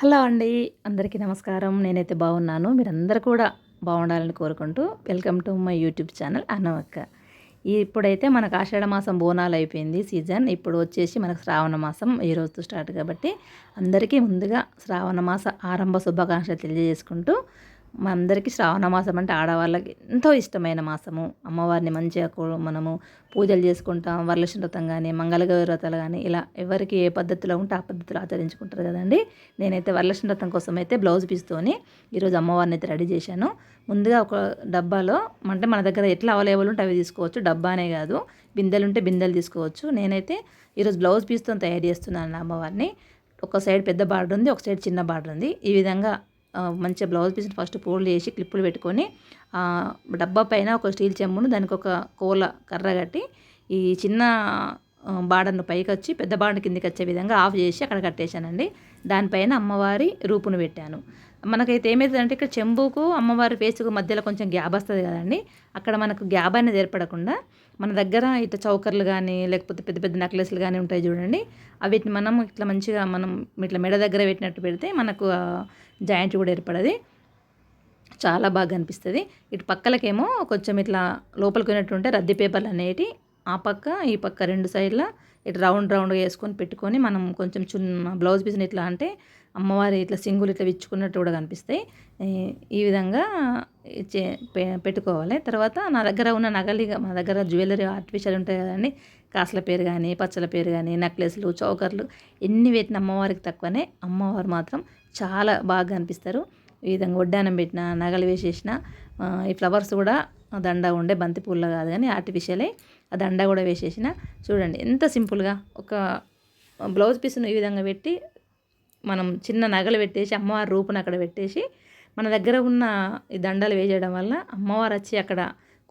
Hello అండి. అందరికీ నమస్కారం. నేనైతే బాగున్నాను. మీరందరూ కూడా బాగుండాలని కోరుకుంటూ welcome to my YouTube channel అన్నవక్క ఇప్పుడైతే మనకు ఆషాఢ మాసం బోనాలు అయిపోయింది సీజన్. ఇప్పుడు వచ్చేసి మనకు శ్రావణ మాసం ఈ రోజు స్టార్ట్ కాబట్టి అందరికీ ముందుగా శ్రావణ మాస ఆరంభ శుభాకాంక్షలు తెలియజేసుకుంటూ మనందరికీ శ్రావణ మాసం అంటే ఆడవాళ్ళకి ఎంతో ఇష్టమైన మాసము. అమ్మవారిని మంచిగా మనము పూజలు చేసుకుంటాం వరలక్ష్మి వ్రతం కానీ మంగళగౌరి వ్రతాలు కానీ ఇలా ఎవరికి ఏ పద్ధతిలో ఉంటే ఆ పద్ధతిలో ఆచరించుకుంటారు కదండి. నేనైతే వరలక్ష్మి వ్రతం కోసం అయితే బ్లౌజ్ పీస్తోని ఈరోజు అమ్మవారిని అయితే రెడీ చేశాను. ముందుగా ఒక డబ్బాలో అంటే మన దగ్గర ఎట్లా అవైలబుల్ ఉంటే అవి తీసుకోవచ్చు. డబ్బానే కాదు. బిందెలు ఉంటే బిందెలు తీసుకోవచ్చు. నేనైతే ఈరోజు బ్లౌజ్ పీస్తో తయారు చేస్తున్నాను అమ్మవారిని. ఒక సైడ్ పెద్ద బార్డర్ ఉంది ఒక సైడ్ చిన్న బార్డర్ ఉంది. ఈ విధంగా మంచిగా బ్లౌజ్ పీస్ని ఫస్ట్ ఫోల్డ్ చేసి క్లిప్పులు పెట్టుకొని డబ్బా పైన ఒక స్టీల్ చెమ్మును దానికి ఒక కోల కర్ర కట్టి ఈ చిన్న బాడను పైకి వచ్చి పెద్ద బార్డర్ కిందికి వచ్చే విధంగా ఆఫ్ చేసి అక్కడ కట్టేశానండి. దానిపైన అమ్మవారి రూపును పెట్టాను. మనకైతే ఏమవుతుందంటే ఇక్కడ చెంబుకు అమ్మవారి ఫేస్కు మధ్యలో కొంచెం గ్యాప్ వస్తుంది కదండి. అక్కడ మనకు గ్యాప్ అనేది ఏర్పడకుండా మన దగ్గర ఇట్లా చౌకర్లు కానీ లేకపోతే పెద్ద పెద్ద నెక్లెస్లు కానీ ఉంటాయి చూడండి. అవిటిని మనం ఇట్లా మంచిగా మనం ఇట్లా మెడ దగ్గర పెట్టినట్టు పెడితే మనకు జాయింట్ కూడా ఏర్పడది. చాలా బాగా అనిపిస్తుంది ఇటు పక్కలకేమో కొంచెం ఇట్లా లోపలికి పోయినట్టు ఉంటే రద్దీ పేపర్లు అనేటి ఆ పక్క ఈ పక్క రెండు సైడ్ల ఇటు రౌండ్ రౌండ్గా వేసుకొని పెట్టుకొని మనం కొంచెం చిన్న బ్లౌజ్ పీస్ని ఇట్లా అంటే అమ్మవారి ఇట్లా సింగులు ఇట్లా విచ్చుకున్నట్టు కూడా కనిపిస్తాయి. ఈ విధంగా పెట్టుకోవాలి. తర్వాత నా దగ్గర ఉన్న నగలిగా మా దగ్గర జ్యువెలరీ ఆర్టిఫిషియల్ ఉంటాయి కదండి కాసుల పేరు కానీ పచ్చల పేరు కానీ నెక్లెస్లు చౌకర్లు ఎన్ని పెట్టిన అమ్మవారికి తక్కువనే అమ్మవారు మాత్రం చాలా బాగా కనిపిస్తారు ఈ విధంగా వడ్డానం పెట్టిన నగలు వేసేసిన ఈ ఫ్లవర్స్ కూడా దండ ఉండే బంతి పూల కాదు కానీ ఆర్టిఫిషియలే ఆ దండ కూడా వేసేసిన చూడండి ఎంత సింపుల్గా ఒక బ్లౌజ్ పీస్ను ఈ విధంగా పెట్టి మనం చిన్న నగలు పెట్టేసి అమ్మవారి రూపును అక్కడ పెట్టేసి మన దగ్గర ఉన్న ఈ దండలు వేసేయడం వల్ల అమ్మవారు వచ్చి అక్కడ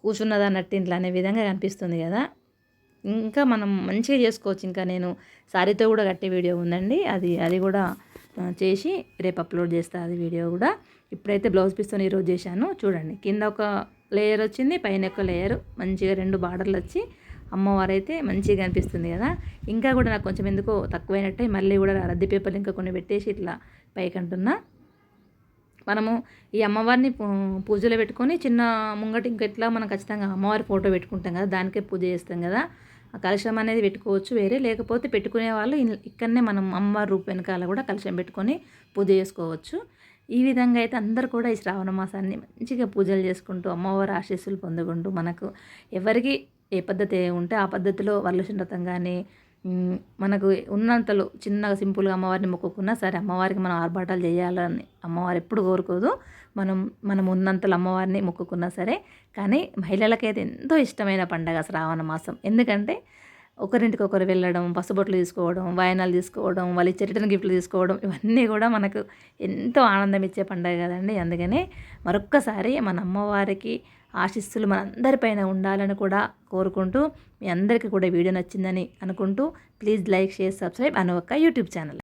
కూర్చున్నదా నట్టింట్లా అనే విధంగా కనిపిస్తుంది కదా. ఇంకా మనం మంచిగా చేసుకోవచ్చు. ఇంకా నేను సారీతో కూడా కట్టే వీడియో ఉందండి. అది అది కూడా చేసి రేపు అప్లోడ్ చేస్తా అది వీడియో కూడా. ఇప్పుడైతే బ్లౌజ్ పీస్తో ఈరోజు చేశాను. చూడండి కింద ఒక లేయర్ వచ్చింది పైన ఒక లేయర్ మంచిగా రెండు బార్డర్లు వచ్చి అమ్మవారు అయితే మంచిగా అనిపిస్తుంది కదా. ఇంకా కూడా నాకు కొంచెం ఎందుకో తక్కువైనట్టే. మళ్ళీ కూడా రద్దీ పేపర్లు ఇంకా కొన్ని పెట్టేసి ఇట్లా పైకంటున్నా మనము ఈ అమ్మవారిని పూజలో పెట్టుకొని చిన్న ముంగటి ఇంకెట్లా మనం ఖచ్చితంగా అమ్మవారి ఫోటో పెట్టుకుంటాం కదా దానికే పూజ చేస్తాం కదా. ఆ కలశం అనేది పెట్టుకోవచ్చు వేరే లేకపోతే పెట్టుకునే వాళ్ళు ఇక్కడనే మనం అమ్మవారి రూపు వెనకాల కూడా కలశం పెట్టుకొని పూజ చేసుకోవచ్చు. ఈ విధంగా అయితే అందరు కూడా ఈ శ్రావణ మాసాన్ని మంచిగా పూజలు చేసుకుంటూ అమ్మవారి ఆశీస్సులు పొందుకుంటూ మనకు ఎవరికి ఏ పద్ధతి ఉంటే ఆ పద్ధతిలో వరలక్ష్మి వ్రతం కానీ మనకు ఉన్నంతలో చిన్నగా సింపుల్గా అమ్మవారిని మొక్కుకున్నా సరే అమ్మవారికి మనం ఆర్భాటాలు చేయాలని అమ్మవారు ఎప్పుడు కోరుకోదు. మనం మనం ఉన్నంతలో అమ్మవారిని మొక్కుకున్నా సరే. కానీ మహిళలకైతే ఎంతో ఇష్టమైన పండగ శ్రావణ మాసం. ఎందుకంటే ఒకరింటికి ఒకరు వెళ్ళడం పసుబొట్లు తీసుకోవడం వాయనాలు తీసుకోవడం వాళ్ళు ఇచ్చే రిటర్న్ గిఫ్ట్లు తీసుకోవడం ఇవన్నీ కూడా మనకు ఎంతో ఆనందం ఇచ్చే పండుగ కదండి. అందుకనే మరొక్కసారి మన అమ్మవారికి ఆశిస్సులు మనందరిపైన ఉండాలని కూడా కోరుకుంటూ మీ అందరికీ కూడా వీడియో నచ్చిందని అనుకుంటూ ప్లీజ్ లైక్ షేర్ సబ్స్క్రైబ్ అని ఒక యూట్యూబ్ ఛానల్.